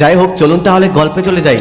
যাই হোক চলুন তাহলে গল্পে চলে যাই।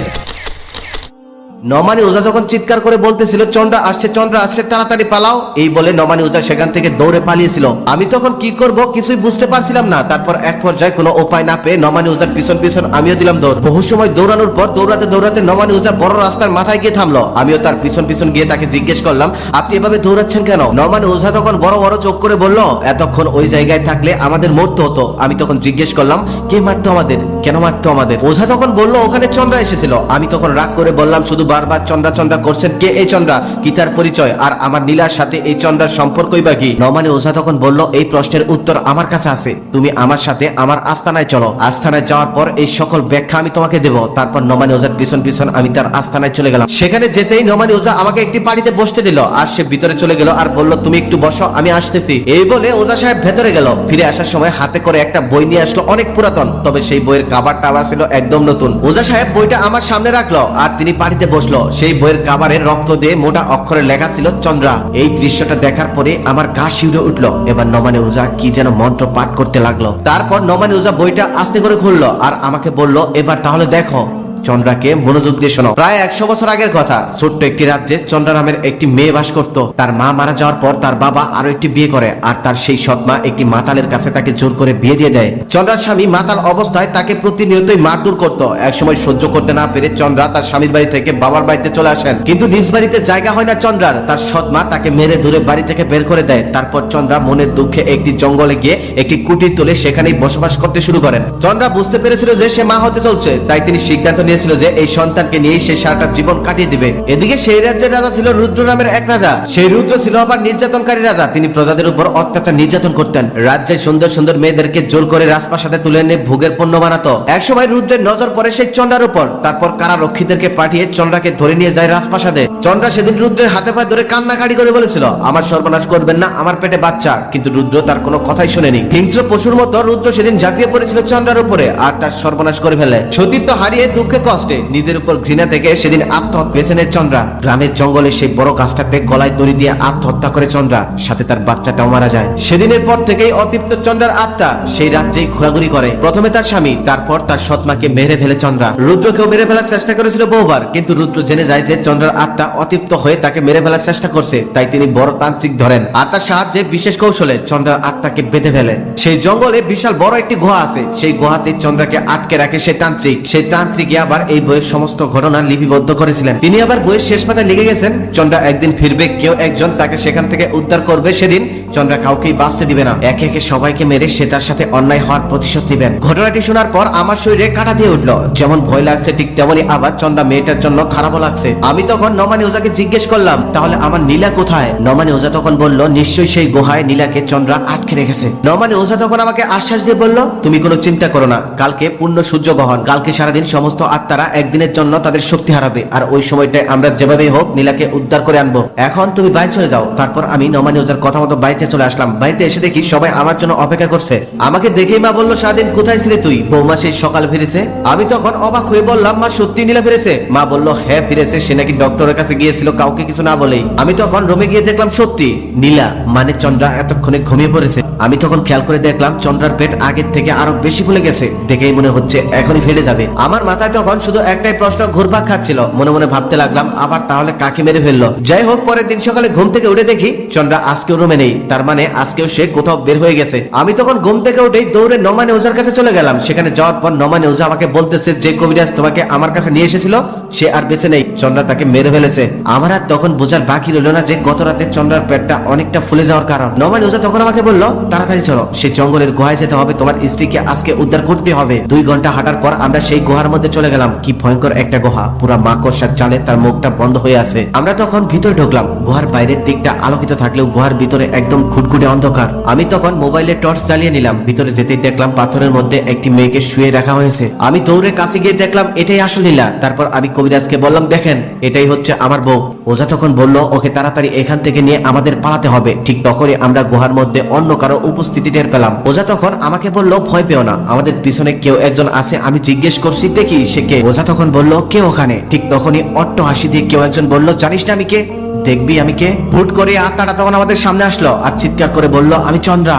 নমানি ওজা যখন চিৎকার করে বলতেছিল, চন্দ্রা আসছে চন্দ্রা আসছে, তাড়াতাড়ি পালাও। এই বলে নমানি ওজা সেখান থেকে দৌড়ে পালিয়েছিল। আমি তখন কি করব কিছুই বুঝতে পারছিলাম না। তারপর এক পর্যায়ে কোনো উপায় না পেয়ে নমানি ওজার পিছন পিছন আমিও দিলাম দৌড়। বহু সময় দৌড়ানোর পর দৌড়াতে দৌড়াতে নমানি ওজা বড় রাস্তার মাথায় গিয়ে থামলো। আমিও তার পিছন পিছন গিয়ে তাকে জিজ্ঞেস করলাম, আপনি এভাবে দৌড়াচ্ছেন কেন? নমানি ওঝা তখন বড় বড় চোখ করে বলল, এতক্ষণ ওই জায়গায় থাকলে আমাদের মরতে হতো। আমি তখন জিজ্ঞেস করলাম, কে মারতো আমাদের? কেন মারতো আমাদের? ওঝা তখন বলল, ওখানে চন্দ্রা এসেছিল। আমি তখন রাগ করে বললাম, শুধু বারবার চন্দ্রা চন্দ্রা করছেন কে এই চন্দ্রা? কি তার পরিচয়? আর আমার নীলার সাথে এই চন্দ্রার সম্পর্কই বা কি? নমানি ওঝা তখন বলল, এই প্রশ্নের উত্তর আমার কাছে আছে। তুমি আমার সাথে আমার আস্তানায় চলো। আস্তানায় যাওয়ার পর এই সকল ব্যাখ্যা আমি তোমাকে দেব। তারপর নমানি ওঝার পিছন পিছন আমি তার আস্তানায় চলে গেলাম। সেখানে যেতেই নমানি ওঝা আমাকে একটি পাড়িতে বসতে দিল। আর সে ভিতরে চলে গেল আর বলল, তুমি একটু বসো, আমি আসতেছি। এই বলে ওঝা সাহেব ভেতরে গেল। ফিরে আসার সময় হাতে করে একটা বই নিয়ে আসলো, অনেক পুরাতন। তবে সেই বইয়ের কাবার টাবার ছিল একদম নতুন। ওঝা সাহেব বইটা আমার সামনে রাখল। আর তিনি পাড়িতে বসল। সেই বইয়ের কাবারে রক্ত দিয়ে মোটা অক্ষরে লেখা ছিল, চন্দ্রা। এই দৃশ্যটা দেখার পরে আমার গা শিউরে উঠল। এবার নমানে উজা কি যেন মন্ত্র পাঠ করতে লাগল। তারপর নমানে উজা বইটা আস্তে করে খুললো আর আমাকে বলল, এবার তাহলে দেখো। চন্দ্রাকে মনোযোগ দিয়ে শোনো। প্রায় একশো বছর আগের কথা, ছোট্ট একটি রাজ্যে চন্দ্রা নামের একটি মেয়ে বাস করত। তার মা মারা যাওয়ার পর তার বাবা আরও একটি বিয়ে করে, আর তার সেই সৎমা একটি মাতালের কাছে তাকে জোর করে বিয়ে দিয়ে দেয়। চন্দ্রার স্বামী মাতাল অবস্থায় তাকে প্রতিনিয়তই মারধর করত। একসময় সহ্য করতে না পেরে চন্দ্রা তার স্বামীর বাড়ি থেকে বাবার বাড়িতে চলে আসেন। কিন্তু নিজ বাড়িতে জায়গা হয় না চন্দ্রার। তার সৎমা তাকে মেরে ধরে বাড়ি থেকে বের করে দেয়। তারপর চন্দ্রা মনের দুঃখে একটি জঙ্গলে গিয়ে একটি কুটির তুলে সেখানেই বসবাস করতে শুরু করেন। চন্দ্রা বুঝতে পেরেছিল যে সে মা হতে চলছে, তাই তিনি সিদ্ধান্ত নিয়েছিল যে এই সন্তানকে নিয়ে সে সারাটা জীবন কাটিয়ে দিবে। এদিকে সেই রাজ্যের রাজা ছিল রুদ্র নামের এক রাজা। সেই রুদ্র ছিল আবার নির্যাতনকারী রাজা। তিনি প্রজাদের উপর অত্যাচার নির্যাতন করতেন। রাজ্যের সুন্দর সুন্দর মেয়েদেরকে জোর করে রাজপ্রাসাদে তুলে এনে ভোগের পণ্য বানাতো। একসময় রুদ্রের নজর পড়ে সেই চন্দ্রার উপর। তারপর কারা রক্ষীদেরকে পাঠিয়ে চন্দ্রাকে ধরে নিয়ে যায় রাজপ্রাসাদে? চন্দ্রা সেদিন রুদ্রের হাতে পায়ে ধরে কান্নাকাটি করে বলেছিল, আমার সর্বনাশ করবেন না, আমার পেটে বাচ্চা। কিন্তু রুদ্র তার কোনো কথাই শোনেনি। হিংস্র পশুর মতো রুদ্র সেদিন ঝাঁপিয়ে পড়েছিল চন্দ্রার উপরে, আর তার সর্বনাশ করে ফেলে। সতীত্ব হারিয়ে দুঃখে কষ্টে নিজের উপর ঘৃণা থেকে সেদিন আত্মহত্যা বেছে নেয় চন্দ্রা। গ্রামের জঙ্গলে সেই বড় গাছটাতে গলায় দড়ি দিয়ে আত্মহত্যা করে চন্দ্রা। সাথে তার বাচ্চাটাও মারা যায়। সেদিনের পর থেকেই অতৃপ্ত চন্দ্রার আত্মা সেই রাজ্যেই ঘোরাঘুরি করে। প্রথমে তার স্বামী, তারপর তার সৎমাকে মেরে ফেলে চন্দ্রা। রুদ্রকেও মেরে ফেলার চেষ্টা করেছিল বহুবার, কিন্তু রুদ্র জেনে যায় যে চন্দ্রার আত্মা অতৃপ্ত হয়ে তাকে মেরে ফেলার চেষ্টা করছে, তাই তিনি বড় তান্ত্রিক ধরেন। আর তার সাহায্যে বিশেষ কৌশলে চন্দ্রার আত্মাকে বেঁধে ফেলে। সেই জঙ্গলে বিশাল বড় একটি গুহা আছে। সেই গুহাতে চন্দ্রাকে আটকে রাখে সেই তান্ত্রিক। সেই তান্ত্রিক আবার এই বইয়ের সমস্ত ঘটনা লিপিবদ্ধ করেছিলেন। তিনি আবার বইয়ের শেষ পাতায় লিখে গেছেন, চন্ডা একদিন ফিরবে, কেউ একজন তাকে সেখান থেকে উদ্ধার করবে সেদিন। চন্দ্রা কাউকেই বাঁচতে দিবে না। একে একে সবাইকে মেরে সে তার সাথে অন্যায় হওয়ার প্রতিশোধ নেবেন। ঘটনাটি শোনার পর আমার শরীরে কাটা দিয়ে উঠল। যেমন ভয় লাগছে, ঠিক তেমনি আবার চন্দ্রা মেয়েটার জন্য খারাপও লাগছে। আমি তখন নমানি ওজাকে জিজ্ঞেস করলাম, তাহলে আমার নীলা কোথায়? নমানি ওজা তখন বলল, নিশ্চয়ই সেই গুহায় নীলাকে চন্দ্রা আটকে রেখেছে। নমানি ওজা তখন আমাকে আশ্বাস দিয়ে বলল, তুমি কোনো চিন্তা করো না, কালকে পূর্ণ সূর্য গ্রহণ। কালকে সারাদিন সমস্ত আত্মারা একদিনের জন্য তাদের শক্তি হারাবে। আর ওই সময়টায় আমরা যেভাবেই হোক নীলাকে উদ্ধার করে আনব। এখন তুমি বাইরে চলে যাও। তারপর আমি নমানি ওজার কথা মতো বাড়িতে চলে আসলাম। বাড়িতে এসে দেখি সবাই আমার জন্য অপেক্ষা করছে। আমাকে দেখেই মা বলল, সারাদিন কোথায় ছিলে তুই? বৌমা সেই সকাল ফিরেছে। আমি তখন অবাক হয়ে বললাম, মা, সত্যি নীলা ফিরেছে? মা বলল হ্যাঁ ফিরেছে। সে নাকি ডক্টরের কাছে গিয়েছিল, কাউকে কিছু না বলেই। আমি তখন রুমে গিয়ে দেখলাম, সত্যি, নীলা মানে চন্দ্রা এতক্ষণে ঘুমিয়ে পড়েছে। আমি তখন খেয়াল করে দেখলাম, চন্দ্রার পেট আগের থেকে আরও বেশি ফুলে গেছে। দেখেই মনে হচ্ছে এখনই ফেটে যাবে। আমার মাথায় তখন শুধু একটাই প্রশ্ন ঘুরপাক খাচ্ছিল। মনে মনে ভাবতে লাগলাম, আবার তাহলে কাকে মেরে ফেলল? যাই হোক, পরের দিন সকালে ঘুম থেকে উঠে দেখি, চন্দ্রা আজকেও রুমে নেই। তার মানে আজকেও সে কোথাও বের হয়ে গেছে। আমি তখন ঘুম থেকে উঠেই দৌড়ে নমানে ওজার কাছে চলে গেলাম। সেখানে যাওয়ার পর নমানে ওজা আমাকে বলতেছে, যে কবিরাজ তোমাকে আমার কাছে নিয়ে এসেছিল, সে আর বেঁচে নেই। চন্দ্রা তাকে মেরে ফেলেছে। আমার আর তখন বোঝার বাকি রইল না যে গত রাতে চন্দ্রার পেটটা অনেকটা ফুলে যাওয়ার কারণ। নমান ওজা তখন আমাকে বলল, তাড়াতাড়ি চলো সেই জঙ্গলের গুহায় যেতে হবে, তোমার স্ত্রীকে আজকে উদ্ধার করতে হবে। দুই ঘণ্টা হাঁটার পর আমরা সেই গুহার মধ্যে চলে গেলাম। কি ভয়ঙ্কর একটা গুহা, পুরা মাকড়সার চালে তার মুখটা বন্ধ হয়ে আছে। আমরা তখন ভিতরে ঢুকলাম। গুহার বাইরের দিকটা আলোকিত থাকলেও গুহার ভিতরে একদম খুটখুটে অন্ধকার। আমি তখন মোবাইলে টর্চ চালিয়ে নিলাম। ভিতরে যেতেই দেখলাম পাথরের মধ্যে একটি মেয়েকে শুয়ে রাখা হয়েছে। আমি দৌড়ে কাছে গিয়ে দেখলাম, এটাই আসল নীলা তারপর আমি কবিরাজকে বললাম, দেখেন, এটাই হচ্ছে আমার বউ। ওজা তখন বলল, ওকে তাড়াতাড়ি এখান থেকে নিয়ে আমাদের পালাতে হবে। ঠিক তখনই আমরা গুহার মধ্যে অন্য কারও উপস্থিতি টের পেলাম। ওজা তখন আমাকে বলল, ভয় পেও না। আমাদের পিছনে কেউ একজন আছে, আমি জিজ্ঞেস করছি, দেখি সে কে? ওজা তখন বলল, কে ওখানে? ঠিক তখনই অট্ট হাসি দিয়ে কেউ একজন বলল, জানিস না আমি কে? দেখবি আমি কে? ভুট করে আত্মাটা তখন আমাদের সামনে আসলো আর চিৎকার করে বলল, আমি চন্দ্রা।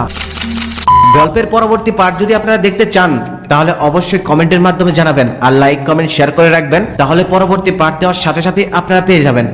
গল্পের পরবর্তী পার্ট যদি আপনারা দেখতে চান, তাহলে অবশ্যই কমেন্টের মাধ্যমে জানাবেন আর লাইক কমেন্ট শেয়ার করে রাখবেন। তাহলে পরবর্তী পার্ট দেওয়ার সাথে সাথে আপনারা পেয়ে যাবেন।